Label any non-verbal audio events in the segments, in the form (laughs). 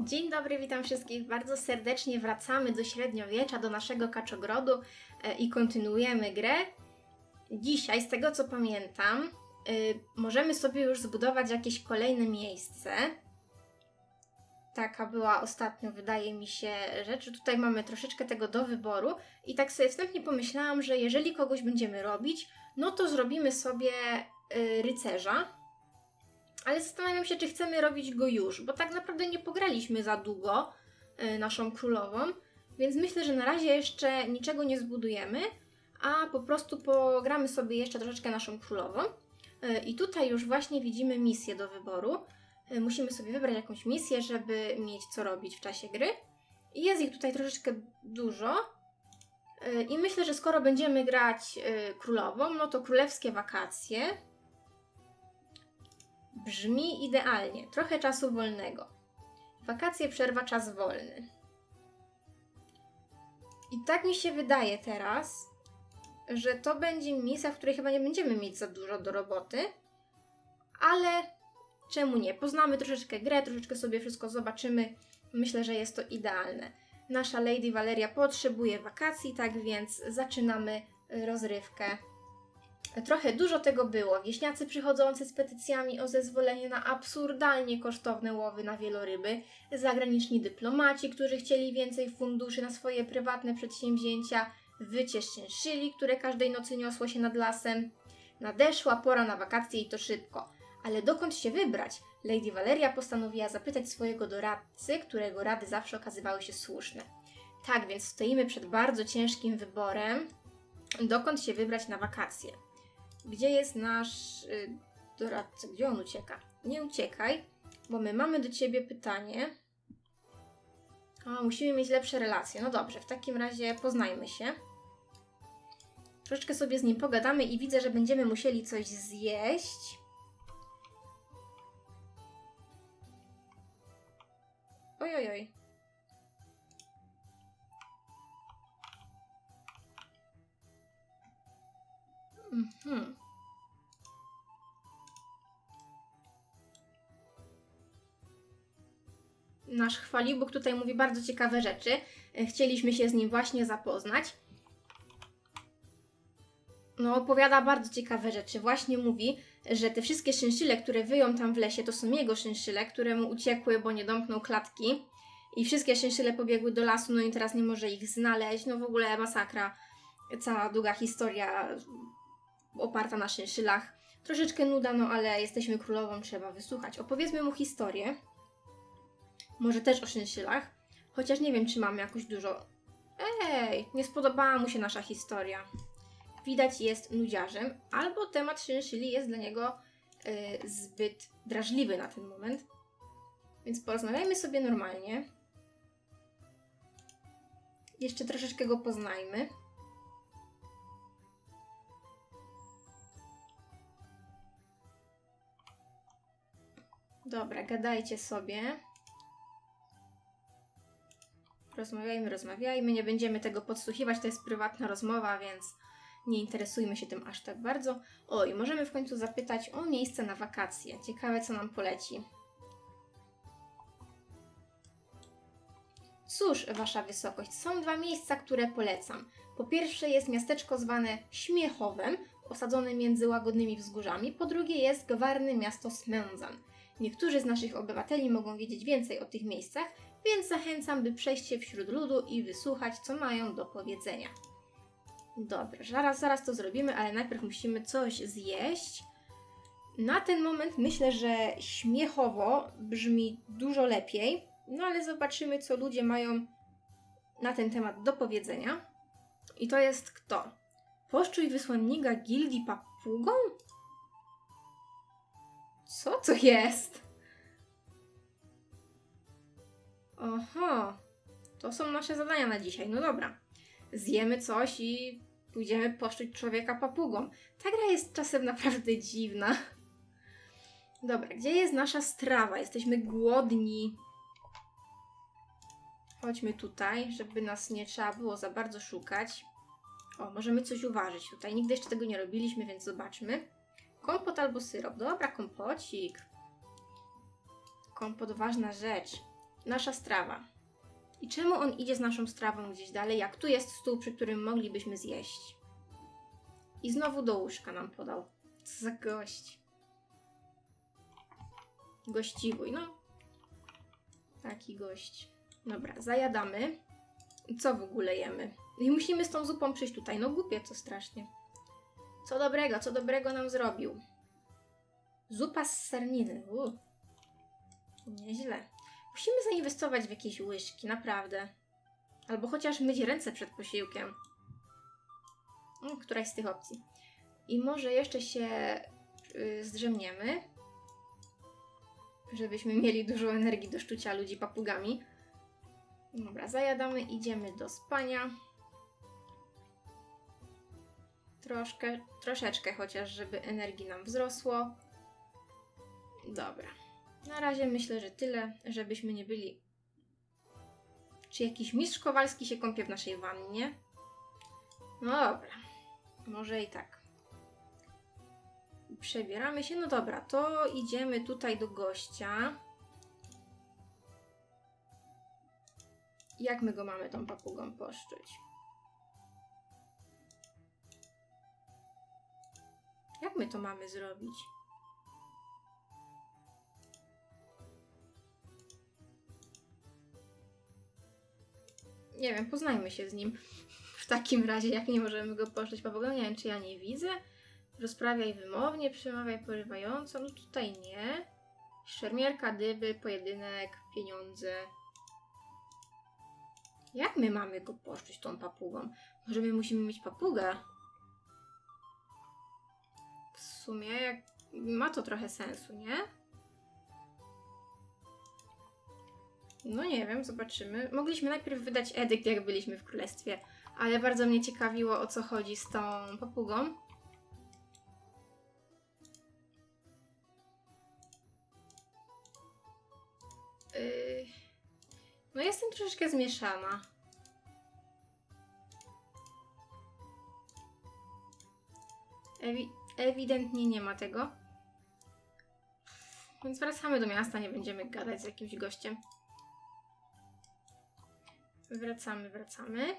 Dzień dobry, witam wszystkich bardzo serdecznie. Wracamy do średniowiecza, do naszego kaczogrodu e, i kontynuujemy grę. Dzisiaj, z tego co pamiętam, e, możemy sobie już zbudować jakieś kolejne miejsce. Taka była ostatnio, wydaje mi się, rzecz. Tutaj mamy troszeczkę tego do wyboru i tak sobie wstępnie pomyślałam, że jeżeli kogoś będziemy robić, no to zrobimy sobie e, rycerza, ale zastanawiam się, czy chcemy robić go już, bo tak naprawdę nie pograliśmy za długo y, naszą królową, więc myślę, że na razie jeszcze niczego nie zbudujemy, a po prostu pogramy sobie jeszcze troszeczkę naszą królową. Y, I tutaj już właśnie widzimy misję do wyboru. Y, Musimy sobie wybrać jakąś misję, żeby mieć co robić w czasie gry. I jest ich tutaj troszeczkę dużo. I myślę, że skoro będziemy grać królową, no to królewskie wakacje, Brzmi idealnie. Trochę czasu wolnego. Wakacje, przerwa, czas wolny. I tak mi się wydaje teraz, że to będzie misja, w której chyba nie będziemy mieć za dużo do roboty, ale czemu nie? Poznamy troszeczkę grę, troszeczkę sobie wszystko zobaczymy. Myślę, że jest to idealne. Nasza Lady Valeria potrzebuje wakacji, tak więc zaczynamy rozrywkę Trochę dużo tego było. Wieśniacy przychodzący z petycjami o zezwolenie na absurdalnie kosztowne łowy na wieloryby, zagraniczni dyplomaci, którzy chcieli więcej funduszy na swoje prywatne przedsięwzięcia, wycie szczęszyli, które każdej nocy niosło się nad lasem. Nadeszła pora na wakacje i to szybko. Ale dokąd się wybrać? Lady Valeria postanowiła zapytać swojego doradcy, którego rady zawsze okazywały się słuszne. Tak więc stoimy przed bardzo ciężkim wyborem, dokąd się wybrać na wakacje. Gdzie jest nasz y, doradca? Gdzie on ucieka? Nie uciekaj, bo my mamy do ciebie pytanie. O, musimy mieć lepsze relacje. No dobrze, w takim razie poznajmy się. Troszeczkę sobie z nim pogadamy i widzę, że będziemy musieli coś zjeść. Oj, oj, oj. Nasz chwalibóg tutaj mówi bardzo ciekawe rzeczy. E, Chcieliśmy się z nim właśnie zapoznać. No, opowiada bardzo ciekawe rzeczy. Właśnie mówi, że te wszystkie szynszyle, które wyją tam w lesie, to są jego szynszyle, które mu uciekły, bo nie domknął klatki. I wszystkie szynszyle pobiegły do lasu, no i teraz nie może ich znaleźć. No w ogóle masakra. Cała długa historia oparta na szynszylach. Troszeczkę nuda, no ale jesteśmy królową, trzeba wysłuchać. Opowiedzmy mu historię. Może też o szynszylach. Chociaż nie wiem, czy mamy jakoś dużo. Ej, nie spodobała mu się nasza historia. Widać jest nudziarzem, albo temat szynszyli jest dla niego y, zbyt drażliwy na ten moment. Więc porozmawiajmy sobie normalnie. Jeszcze troszeczkę go poznajmy. Dobra, gadajcie sobie. Rozmawiajmy, rozmawiajmy. Nie będziemy tego podsłuchiwać, to jest prywatna rozmowa, więc nie interesujmy się tym aż tak bardzo. O, i możemy w końcu zapytać o miejsce na wakacje. Ciekawe, co nam poleci. Cóż, Wasza Wysokość, są dwa miejsca, które polecam. Po pierwsze jest miasteczko zwane Śmiechowem, osadzone między łagodnymi wzgórzami. Po drugie jest gwarne miasto Smędzan. Niektórzy z naszych obywateli mogą wiedzieć więcej o tych miejscach, więc zachęcam, by przejść się wśród ludu i wysłuchać, co mają do powiedzenia. Dobra, zaraz, zaraz to zrobimy, ale najpierw musimy coś zjeść. Na ten moment myślę, że śmiechowo brzmi dużo lepiej, no ale zobaczymy, co ludzie mają na ten temat do powiedzenia. I to jest kto? Poszczuj wysłannika gildii papugą? Co to jest? Oho, to są nasze zadania na dzisiaj. No dobra. Zjemy coś i pójdziemy poszczuć człowieka papugą. Ta gra jest czasem naprawdę dziwna. Dobra, gdzie jest nasza strawa? Jesteśmy głodni. Chodźmy tutaj, żeby nas nie trzeba było za bardzo szukać. O, możemy coś uważać tutaj. Nigdy jeszcze tego nie robiliśmy, więc zobaczmy. Kompot albo syrop. Dobra, kompocik. Kompot ważna rzecz. Nasza strawa. I czemu on idzie z naszą strawą gdzieś dalej, jak tu jest stół, przy którym moglibyśmy zjeść? I znowu do łóżka nam podał. Co za gość. Gościwój, no. Taki gość. Dobra, zajadamy. Co w ogóle jemy? I musimy z tą zupą przyjść tutaj. No głupie to strasznie. Co dobrego, co dobrego nam zrobił? Zupa z serniny. U. Nieźle. Musimy zainwestować w jakieś łyżki, naprawdę. Albo chociaż myć ręce przed posiłkiem. Mm, Któraś z tych opcji. I może jeszcze się y, zdrzemniemy, żebyśmy mieli dużo energii do szczucia ludzi papugami. Dobra, zajadamy, idziemy do spania. Troszkę, troszeczkę chociaż, żeby energii nam wzrosło. Dobra. Na razie myślę, że tyle, żebyśmy nie byli. Czy jakiś mistrz Kowalski się kąpie w naszej wannie? No dobra. Może i tak. Przebieramy się. No dobra, to idziemy tutaj do gościa. Jak my go mamy tą papugą poszczuć? Jak my to mamy zrobić? Nie wiem, poznajmy się z nim. W takim razie, jak nie możemy go poszczeć papugą, nie wiem, czy ja nie widzę. Rozprawiaj wymownie, przemawiaj porywająco. No tutaj nie. Szermierka, dyby, pojedynek, pieniądze. Jak my mamy go poszczeć tą papugą? Może my musimy mieć papugę? W sumie jak... ma to trochę sensu, nie? No nie wiem, zobaczymy. Mogliśmy najpierw wydać edykt, jak byliśmy w królestwie, ale bardzo mnie ciekawiło, o co chodzi z tą papugą. Yy... No jestem troszeczkę zmieszana. Ewi ewidentnie nie ma tego. Więc wracamy do miasta, nie będziemy gadać z jakimś gościem. Wracamy, wracamy.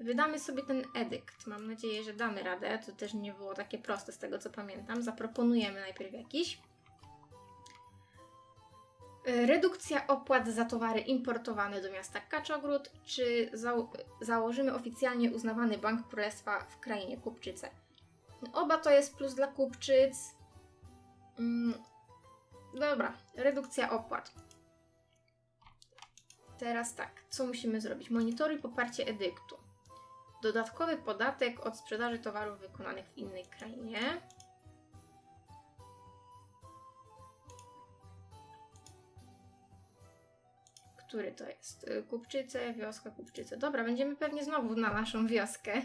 Wydamy sobie ten edykt. Mam nadzieję, że damy radę. To też nie było takie proste z tego, co pamiętam. Zaproponujemy najpierw jakiś. Redukcja opłat za towary importowane do miasta Kaczogród, czy zał- założymy oficjalnie uznawany Bank Królestwa w krainie Kupczyce? Oba to jest plus dla Kupczyc. Mm, dobra, redukcja opłat. Teraz tak, co musimy zrobić? Monitoruj poparcie edyktu. Dodatkowy podatek od sprzedaży towarów wykonanych w innej krainie. Który to jest? Y, Kupczyce, wioska, Kupczyce. Dobra, będziemy pewnie znowu na naszą wioskę.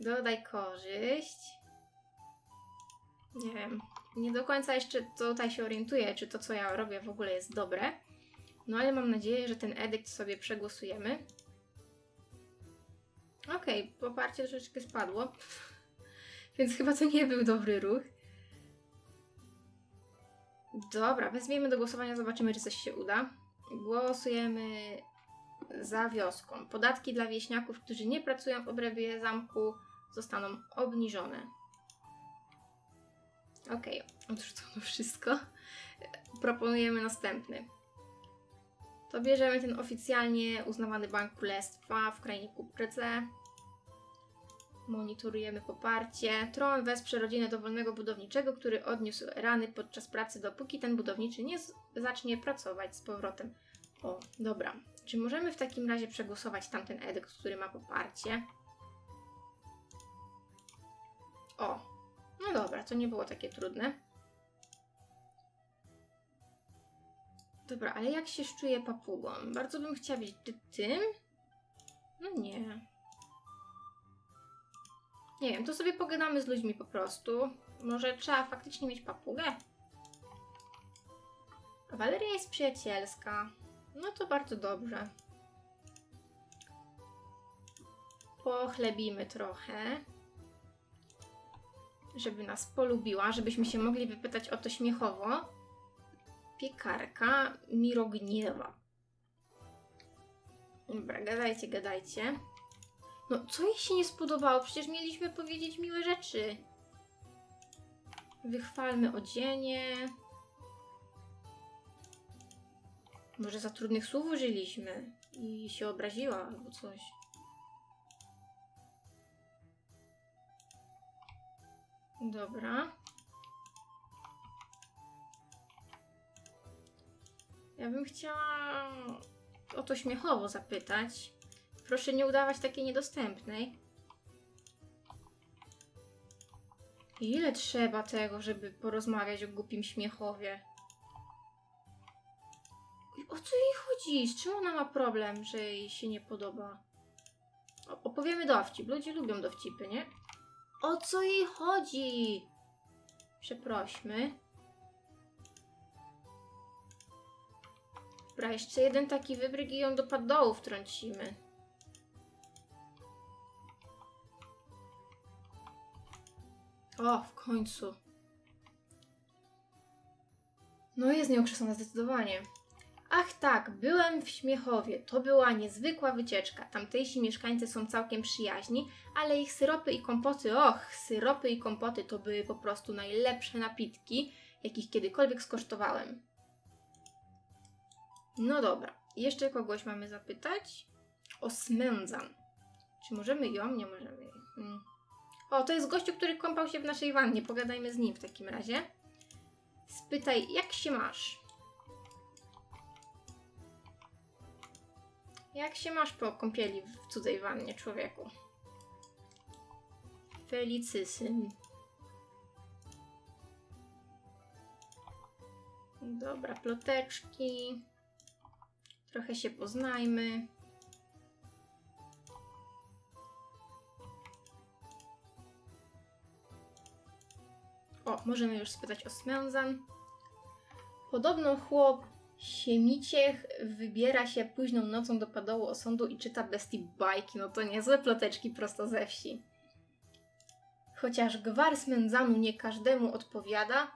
Dodaj korzyść. Nie wiem. Nie do końca jeszcze tutaj się orientuję, czy to, co ja robię, w ogóle jest dobre. No ale mam nadzieję, że ten edykt sobie przegłosujemy. Okej, poparcie troszeczkę spadło. (laughs) Więc chyba to nie był dobry ruch. Dobra, wezmiemy do głosowania, zobaczymy, czy coś się uda. Głosujemy za wioską. Podatki dla wieśniaków, którzy nie pracują w obrębie zamku, zostaną obniżone. Okej, odrzucono wszystko. Proponujemy następny. To bierzemy ten oficjalnie uznawany Bank Królestwa w krainie Kupryce. Monitorujemy poparcie. Tron wesprze rodzinę dowolnego budowniczego, który odniósł rany podczas pracy, dopóki ten budowniczy nie zacznie pracować z powrotem. O, dobra. Czy możemy w takim razie przegłosować tamten edykt, który ma poparcie? O, no dobra, to nie było takie trudne. Dobra, ale jak się szczuje papugą? Bardzo bym chciała wiedzieć, czy tym? No nie. Nie wiem, to sobie pogadamy z ludźmi po prostu. Może trzeba faktycznie mieć papugę? Waleria jest przyjacielska. No to bardzo dobrze. Pochlebimy trochę. Żeby nas polubiła, żebyśmy się mogli wypytać o to śmiechowo. Piekarka Mirogniewa. Dobra, gadajcie, gadajcie. No, co jej się nie spodobało? Przecież mieliśmy powiedzieć miłe rzeczy. Wychwalmy odzienie. Może za trudnych słów użyliśmy i się obraziła albo coś. Dobra. Ja bym chciała o to śmiechowo zapytać. Proszę nie udawać takiej niedostępnej. Ile trzeba tego, żeby porozmawiać o głupim śmiechowie? O co jej chodzi? Z czym ona ma problem, że jej się nie podoba? Opowiemy dowcip. Ludzie lubią dowcipy, nie? O co jej chodzi? Przeprośmy. Dobra, jeszcze jeden taki wybryk i ją do padołu wtrącimy. O, w końcu. No jest nieokrzesana zdecydowanie. Ach tak, byłem w Śmiechowie. To była niezwykła wycieczka. Tamtejsi mieszkańcy są całkiem przyjaźni, ale ich syropy i kompoty, och, syropy i kompoty to były po prostu najlepsze napitki, jakich kiedykolwiek skosztowałem. No dobra, jeszcze kogoś mamy zapytać? O Smędzan. Czy możemy ją? Nie możemy jej. Mm. O, to jest gościu, który kąpał się w naszej wannie. Pogadajmy z nim w takim razie. Spytaj, jak się masz? Jak się masz po kąpieli w cudzej wannie, człowieku? Felicysym. Dobra, ploteczki. Trochę się poznajmy. O, możemy już spytać o Smęzan. Podobno chłop Siemiciech wybiera się późną nocą do padołu osądu i czyta bestii bajki. No to niezłe ploteczki prosto ze wsi. Chociaż gwar Smędzanu nie każdemu odpowiada,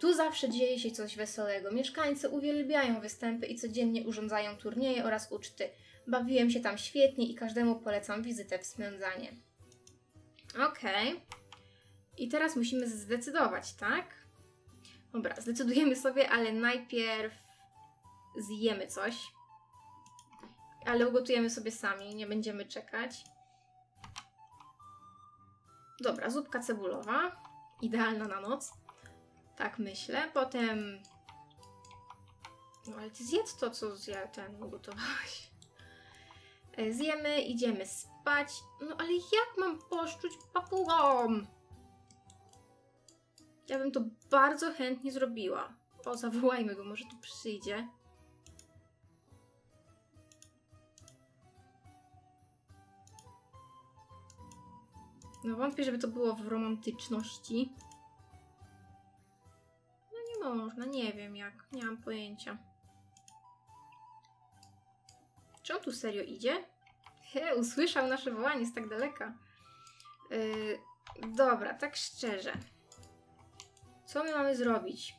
tu zawsze dzieje się coś wesołego. Mieszkańcy uwielbiają występy i codziennie urządzają turnieje oraz uczty. Bawiłem się tam świetnie i każdemu polecam wizytę w Smędzanie. Okej. I teraz musimy zdecydować, tak? Dobra, zdecydujemy sobie, ale najpierw zjemy coś. Ale ugotujemy sobie sami, nie będziemy czekać. Dobra, zupka cebulowa. Idealna na noc. Tak myślę. Potem. No ale ty zjedz to, co zja ten ugotowałeś. E, Zjemy, idziemy spać. No ale jak mam poszczuć papugom? Ja bym to bardzo chętnie zrobiła. O, zawołajmy go, może tu przyjdzie. No wątpię, żeby to było w romantyczności. Można, nie wiem jak, nie mam pojęcia. Czy on tu serio idzie? He, usłyszał nasze wołanie z tak daleka. Yy, dobra, tak szczerze. Co my mamy zrobić,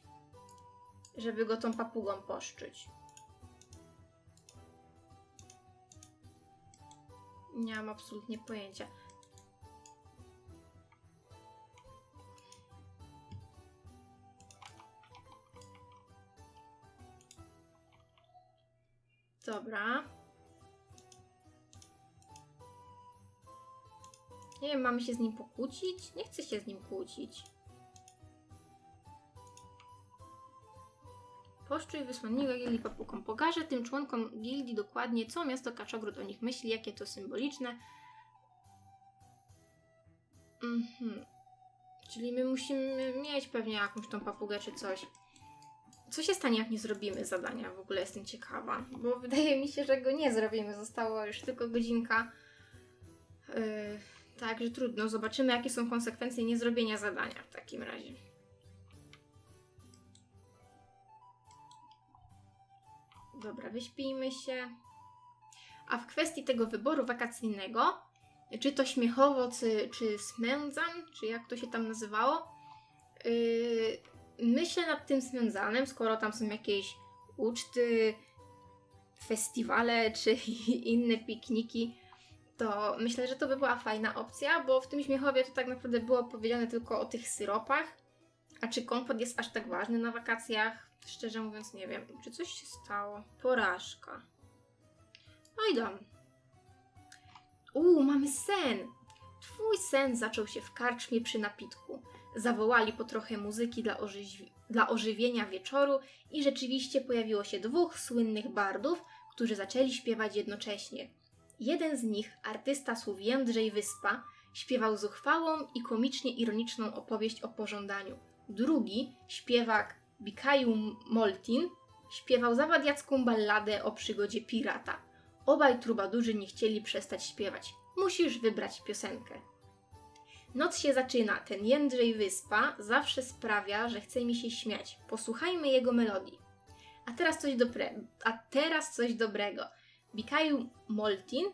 żeby go tą papugą poszczyć? Nie mam absolutnie pojęcia. Dobra. Nie wiem, mamy się z nim pokłócić? Nie chcę się z nim kłócić. Poszczuj wysłannika gildii papukom. Pokażę tym członkom gildii dokładnie, co miasto Kaczogród o nich myśli, jakie to symboliczne. Mhm. Czyli my musimy mieć pewnie jakąś tą papugę czy coś. Co się stanie, jak nie zrobimy zadania? W ogóle jestem ciekawa, bo wydaje mi się, że go nie zrobimy. Została już tylko godzinka. Yy, Także trudno. Zobaczymy, jakie są konsekwencje niezrobienia zadania w takim razie. Dobra, wyśpijmy się. A w kwestii tego wyboru wakacyjnego, czy to śmiechowo, czy, czy smędzan, czy jak to się tam nazywało, yy, myślę nad tym smędzanem, skoro tam są jakieś uczty, festiwale (laughs) czy inne pikniki, to myślę, że to by była fajna opcja, bo w tym Śmiechowie to tak naprawdę było powiedziane tylko o tych syropach. A czy kompot jest aż tak ważny na wakacjach? Szczerze mówiąc, nie wiem. Czy coś się stało? Porażka. No i dom. Uuu, mamy sen! Twój sen zaczął się w karczmie przy napitku. Zawołali po trochę muzyki dla, orzywi- dla ożywienia wieczoru i rzeczywiście pojawiło się dwóch słynnych bardów, którzy zaczęli śpiewać jednocześnie. Jeden z nich, artysta słów Jędrzej Wyspa, śpiewał zuchwałą i komicznie ironiczną opowieść o pożądaniu. Drugi, śpiewak Bikaju Moltin, śpiewał zawadiacką balladę o przygodzie pirata. Obaj trubadurzy nie chcieli przestać śpiewać. Musisz wybrać piosenkę. Noc się zaczyna. Ten Jędrzej Wyspa zawsze sprawia, że chce mi się śmiać. Posłuchajmy jego melodii. A teraz coś, dobre... A teraz coś dobrego. Bikaju Moltin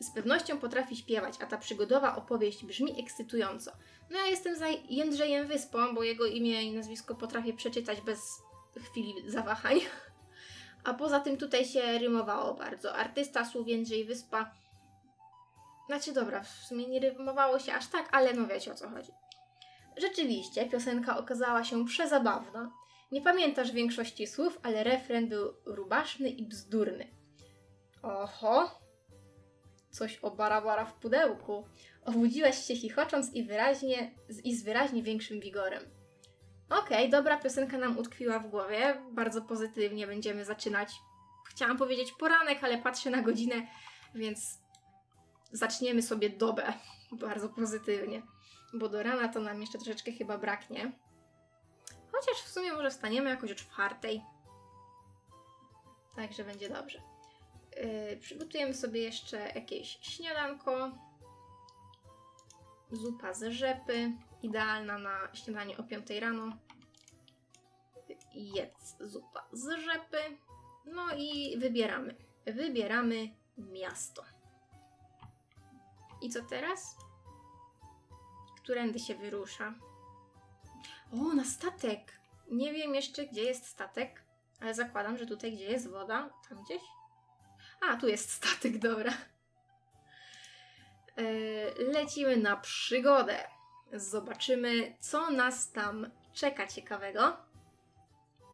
z pewnością potrafi śpiewać, a ta przygodowa opowieść brzmi ekscytująco. No ja jestem za Jędrzejem Wyspą, bo jego imię i nazwisko potrafię przeczytać bez chwili zawahań. (laughs) A poza tym tutaj się rymowało bardzo. Artysta słów Jędrzej Wyspa. Znaczy dobra, w sumie nie rymowało się aż tak, ale no wiecie o co chodzi. Rzeczywiście, piosenka okazała się przezabawna. Nie pamiętasz większości słów, ale refren był rubaszny i bzdurny. Oho, coś o barabara w pudełku. Obudziłaś się chichocząc i wyraźnie, z, i z wyraźnie większym wigorem. Okej, dobra piosenka nam utkwiła w głowie. Bardzo pozytywnie będziemy zaczynać. Chciałam powiedzieć poranek, ale patrzę na godzinę, więc zaczniemy sobie dobę (laughs) bardzo pozytywnie. Bo do rana to nam jeszcze troszeczkę chyba braknie. Chociaż w sumie może wstaniemy jakoś o czwartej. Także będzie dobrze. Yy, przygotujemy sobie jeszcze jakieś śniadanko. Zupa z rzepy, idealna na śniadanie o 5 rano. Jedz zupa z rzepy. No i wybieramy. Wybieramy miasto. I co teraz? Którędy się wyrusza? O, na statek! Nie wiem jeszcze, gdzie jest statek, ale zakładam, że tutaj, gdzie jest woda, tam gdzieś. A, tu jest statek, (laughs) dobra. Yy, lecimy na przygodę. Zobaczymy, co nas tam czeka ciekawego.